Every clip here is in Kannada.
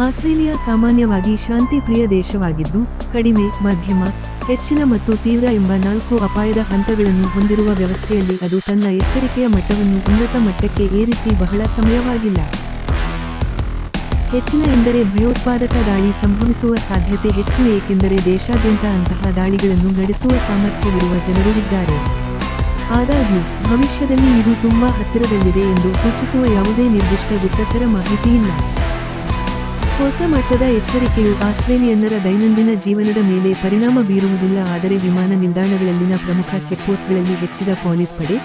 ಆಸ್ಟ್ರೇಲಿಯಾ ಸಾಮಾನ್ಯವಾಗಿ ಶಾಂತಿಪ್ರಿಯ ದೇಶವಾಗಿದ್ದು, ಕಡಿಮೆ, ಮಧ್ಯಮ, ಹೆಚ್ಚಿನ ಮತ್ತು ತೀವ್ರ ಎಂಬ ನಾಲ್ಕು ಅಪಾಯದ ಹಂತಗಳನ್ನು ಹೊಂದಿರುವ ವ್ಯವಸ್ಥೆಯಲ್ಲಿ ಅದು ತನ್ನ ಎಚ್ಚರಿಕೆಯ ಮಟ್ಟವನ್ನು ಉನ್ನತ ಮಟ್ಟಕ್ಕೆ ಏರಿಸಿ ಬಹಳ ಸಮಯವಾಗಿಲ್ಲ. ಹೆಚ್ಚಿನ ಎಂದರೆ ಭಯೋತ್ಪಾದಕ ದಾಳಿ ಸಂಭವಿಸುವ ಸಾಧ್ಯತೆ ಹೆಚ್ಚು ಏಕೆಂದರೆ ದೇಶಾದ್ಯಂತ ಅಂತಹ ದಾಳಿಗಳನ್ನು ನಡೆಸುವ ಸಾಮರ್ಥ್ಯವಿರುವ ಜನರು ಇದ್ದಾರೆ. ಆದಾಗ್ಯೂ, ಭವಿಷ್ಯದಲ್ಲಿ ಇದು ತುಂಬಾ ಹತ್ತಿರದಲ್ಲಿದೆ ಎಂದು ಸೂಚಿಸುವ ಯಾವುದೇ ನಿರ್ದಿಷ್ಟ ಗುಪ್ತಚರ ಮಾಹಿತಿ ಇಲ್ಲ ಹೊಸ ಮಟ್ಟದ ಎಚ್ಚರಿಕೆಯು ಆಸ್ಟ್ರೇಲಿಯನ್ನರ ದೈನಂದಿನ ಜೀವನದ ಮೇಲೆ ಪರಿಣಾಮ ಬೀರುವುದಿಲ್ಲ. ಆದರೆ ವಿಮಾನ ನಿಲ್ದಾಣಗಳಲ್ಲಿನ ಪ್ರಮುಖ ಚೆಕ್ಪೋಸ್ಟ್ಗಳಲ್ಲಿ ಹೆಚ್ಚಿದ ಪೊಲೀಸ್ ಪಡೆ,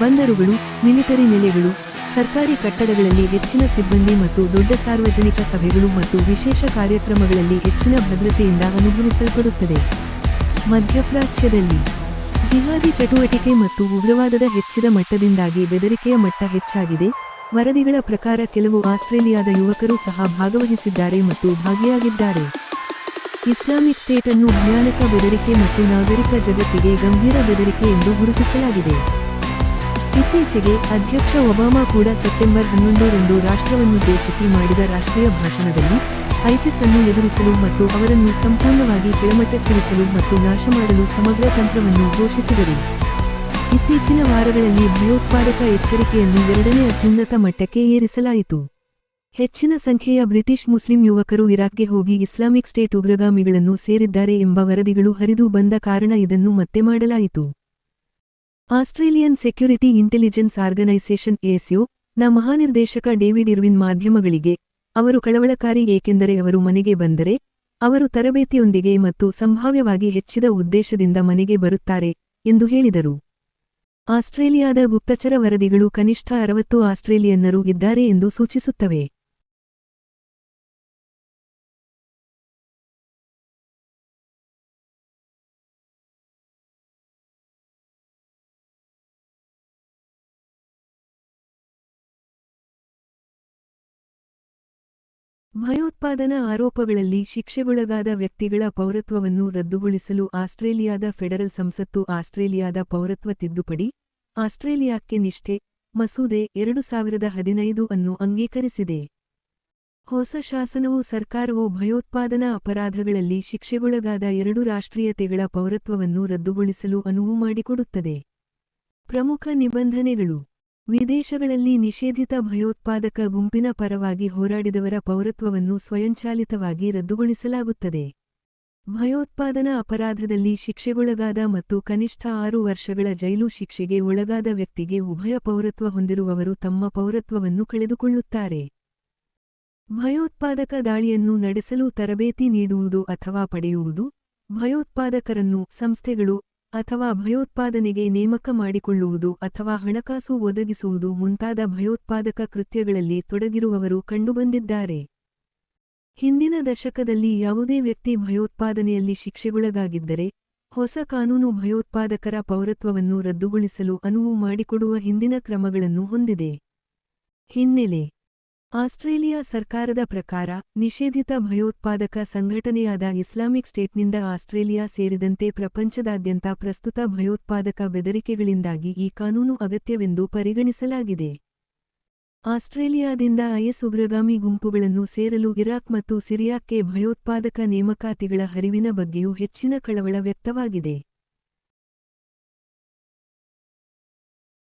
ಬಂದರುಗಳು, ಮಿಲಿಟರಿ ನೆಲೆಗಳು, ಸರ್ಕಾರಿ ಕಟ್ಟಡಗಳಲ್ಲಿ ಹೆಚ್ಚಿನ ಸಿಬ್ಬಂದಿ ಮತ್ತು ದೊಡ್ಡ ಸಾರ್ವಜನಿಕ ಸಭೆಗಳು ಮತ್ತು ವಿಶೇಷ ಕಾರ್ಯಕ್ರಮಗಳಲ್ಲಿ ಹೆಚ್ಚಿನ ಭದ್ರತೆಯಿಂದ ಅನುಭವಿಸಲ್ಪಡುತ್ತದೆ. ಮಧ್ಯಪ್ರಾಚ್ಯದಲ್ಲಿ ಜಿಹಾದಿ ಚಟುವಟಿಕೆ ಮತ್ತು ಉಗ್ರವಾದದ ಹೆಚ್ಚಿದ ಮಟ್ಟದಿಂದಾಗಿ ಬೆದರಿಕೆಯ ಮಟ್ಟ ಹೆಚ್ಚಾಗಿದೆ. ವರದಿಗಳ ಪ್ರಕಾರ ಕೆಲವು ಆಸ್ಟ್ರೇಲಿಯಾದ ಯುವಕರು ಸಹ ಭಾಗವಹಿಸಿದ್ದಾರೆ ಮತ್ತು ಭಾಗಿಯಾಗಿದ್ದಾರೆ. ಇಸ್ಲಾಮಿಕ್ ಸ್ಟೇಟ್ ಅನ್ನು ಭಯಾನಕ ಬೆದರಿಕೆ ಮತ್ತು ನಾಗರಿಕ ಜಗತ್ತಿಗೆ ಗಂಭೀರ ಬೆದರಿಕೆ ಎಂದು ಗುರುತಿಸಲಾಗಿದೆ. ಇತ್ತೀಚೆಗೆ ಅಧ್ಯಕ್ಷ ಒಬಾಮಾ ಕೂಡ ಸೆಪ್ಟೆಂಬರ್ ಹನ್ನೊಂದರಂದು ರಾಷ್ಟ್ರವನ್ನುದ್ದೇಶಿಸಿ ಮಾಡಿದ ರಾಷ್ಟ್ರೀಯ ಭಾಷಣದಲ್ಲಿ ಐಸಿಸ್ ಅನ್ನು ಎದುರಿಸಲು ಮತ್ತು ಅವರನ್ನು ಸಂಪೂರ್ಣವಾಗಿ ಕೆಳಮಟ್ಟಕ್ಕಿಳಿಸಲು ಮತ್ತು ನಾಶ ಮಾಡಲು ಸಮಗ್ರ ತಂತ್ರವನ್ನು ಘೋಷಿಸಿದರು. ಇತ್ತೀಚಿನ ವಾರಗಳಲ್ಲಿ ಭಯೋತ್ಪಾದಕ ಎಚ್ಚರಿಕೆಯನ್ನು ಎರಡನೇ ಅತ್ಯುನ್ನತ ಮಟ್ಟಕ್ಕೆ ಏರಿಸಲಾಯಿತು. ಹೆಚ್ಚಿನ ಸಂಖ್ಯೆಯ ಬ್ರಿಟಿಷ್ ಮುಸ್ಲಿಂ ಯುವಕರು ಇರಾಕ್ಗೆ ಹೋಗಿ ಇಸ್ಲಾಮಿಕ್ ಸ್ಟೇಟ್ ಉಗ್ರಗಾಮಿಗಳನ್ನು ಸೇರಿದ್ದಾರೆ ಎಂಬ ವರದಿಗಳು ಹರಿದು ಬಂದ ಕಾರಣ ಇದನ್ನು ಮತ್ತೆ ಮಾಡಲಾಯಿತು. ಆಸ್ಟ್ರೇಲಿಯನ್ ಸೆಕ್ಯುರಿಟಿ ಇಂಟೆಲಿಜೆನ್ಸ್ ಆರ್ಗನೈಸೇಷನ್ ಎಎಸ್ಯು ನ ಮಹಾನಿರ್ದೇಶಕ ಡೇವಿಡ್ ಇರ್ವಿನ್ ಮಾಧ್ಯಮಗಳಿಗೆ, ಅವರು ಕಳವಳಕಾರಿ ಏಕೆಂದರೆ ಅವರು ಮನೆಗೆ ಬಂದರೆ, ಅವರು ತರಬೇತಿಯೊಂದಿಗೆ ಮತ್ತು ಸಂಭಾವ್ಯವಾಗಿ ಹೆಚ್ಚಿದ ಉದ್ದೇಶದಿಂದ ಮನೆಗೆ ಬರುತ್ತಾರೆ, ಎಂದು ಹೇಳಿದರು. ಆಸ್ಟ್ರೇಲಿಯಾದ ಗುಪ್ತಚರ ವರದಿಗಳು ಕನಿಷ್ಠ ಅರವತ್ತು ಆಸ್ಟ್ರೇಲಿಯನ್ನರು ಇದ್ದಾರೆ ಎಂದು ಸೂಚಿಸುತ್ತವೆ. ಭಯೋತ್ಪಾದನಾ ಆರೋಪಗಳಲ್ಲಿ ಶಿಕ್ಷೆಗೊಳಗಾದ ವ್ಯಕ್ತಿಗಳ ಪೌರತ್ವವನ್ನು ರದ್ದುಗೊಳಿಸಲು ಆಸ್ಟ್ರೇಲಿಯಾದ ಫೆಡರಲ್ ಸಂಸತ್ತು ಆಸ್ಟ್ರೇಲಿಯಾದ ಪೌರತ್ವ ತಿದ್ದುಪಡಿ ಆಸ್ಟ್ರೇಲಿಯಾಕ್ಕೆ ನಿಷ್ಠೆ, ಮಸೂದೆ ಎರಡು ಸಾವಿರದ ಹದಿನೈದು ಅನ್ನು ಅಂಗೀಕರಿಸಿದೆ. ಹೊಸ ಶಾಸನವು ಸರ್ಕಾರವು ಭಯೋತ್ಪಾದನಾ ಅಪರಾಧಗಳಲ್ಲಿ ಶಿಕ್ಷೆಗೊಳಗಾದ ಎರಡು ರಾಷ್ಟ್ರೀಯತೆಗಳ ಪೌರತ್ವವನ್ನು ರದ್ದುಗೊಳಿಸಲು ಅನುವು ಮಾಡಿಕೊಡುತ್ತದೆ. ಪ್ರಮುಖ ನಿಬಂಧನೆಗಳು. ವಿದೇಶಗಳಲ್ಲಿ ನಿಷೇಧಿತ ಭಯೋತ್ಪಾದಕ ಗುಂಪಿನ ಪರವಾಗಿ ಹೋರಾಡಿದವರ ಪೌರತ್ವವನ್ನು ಸ್ವಯಂಚಾಲಿತವಾಗಿ ರದ್ದುಗೊಳಿಸಲಾಗುತ್ತದೆ. ಭಯೋತ್ಪಾದನಾ ಅಪರಾಧದಲ್ಲಿ ಶಿಕ್ಷೆಗೊಳಗಾದ ಮತ್ತು ಕನಿಷ್ಠ ಆರು ವರ್ಷಗಳ ಜೈಲು ಶಿಕ್ಷೆಗೆ ಒಳಗಾದ ವ್ಯಕ್ತಿಗೆ ಉಭಯ ಪೌರತ್ವ ಹೊಂದಿರುವವರು ತಮ್ಮ ಪೌರತ್ವವನ್ನು ಕಳೆದುಕೊಳ್ಳುತ್ತಾರೆ. ಭಯೋತ್ಪಾದಕ ದಾಳಿಯನ್ನು ನಡೆಸಲು ತರಬೇತಿ ನೀಡುವುದು ಅಥವಾ ಪಡೆಯುವುದು, ಭಯೋತ್ಪಾದಕರನ್ನು, ಸಂಸ್ಥೆಗಳು, ಅಥವಾ ಭಯೋತ್ಪಾದನೆಗೆ ನೇಮಕ ಮಾಡಿಕೊಳ್ಳುವುದು ಅಥವಾ ಹಣಕಾಸು ಒದಗಿಸುವುದು ಮುಂತಾದ ಭಯೋತ್ಪಾದಕ ಕೃತ್ಯಗಳಲ್ಲಿ ತೊಡಗಿರುವವರು ಕಂಡುಬಂದಿದ್ದಾರೆ. ಹಿಂದಿನ ದಶಕದಲ್ಲಿ ಯಾವುದೇ ವ್ಯಕ್ತಿ ಭಯೋತ್ಪಾದನೆಯಲ್ಲಿ ಶಿಕ್ಷೆಗೊಳಗಾಗಿದ್ದರೆ, ಹೊಸ ಕಾನೂನು ಭಯೋತ್ಪಾದಕರ ಪೌರತ್ವವನ್ನು ರದ್ದುಗೊಳಿಸಲು ಅನುವು ಮಾಡಿಕೊಡುವ ಹಿಂದಿನ ಕ್ರಮಗಳನ್ನು ಹೊಂದಿದೆ. ಹಿನ್ನೆಲೆ. ಆಸ್ಟ್ರೇಲಿಯಾ ಸರ್ಕಾರದ ಪ್ರಕಾರ, ನಿಷೇಧಿತ ಭಯೋತ್ಪಾದಕ ಸಂಘಟನೆಯಾದ ಇಸ್ಲಾಮಿಕ್ ಸ್ಟೇಟ್ನಿಂದ ಆಸ್ಟ್ರೇಲಿಯಾ ಸೇರಿದಂತೆ ಪ್ರಪಂಚದಾದ್ಯಂತ ಪ್ರಸ್ತುತ ಭಯೋತ್ಪಾದಕ ಬೆದರಿಕೆಗಳಿಂದಾಗಿ ಈ ಕಾನೂನು ಅಗತ್ಯವೆಂದು ಪರಿಗಣಿಸಲಾಗಿದೆ. ಆಸ್ಟ್ರೇಲಿಯಾದಿಂದ ಐಎಸ್ ಉಗ್ರಗಾಮಿ ಗುಂಪುಗಳನ್ನು ಸೇರಲು ಇರಾಕ್ ಮತ್ತು ಸಿರಿಯಾಕ್ಕೆ ಭಯೋತ್ಪಾದಕ ನೇಮಕಾತಿಗಳ ಹರಿವಿನ ಬಗ್ಗೆಯೂ ಹೆಚ್ಚಿನ ಕಳವಳ ವ್ಯಕ್ತವಾಗಿದೆ.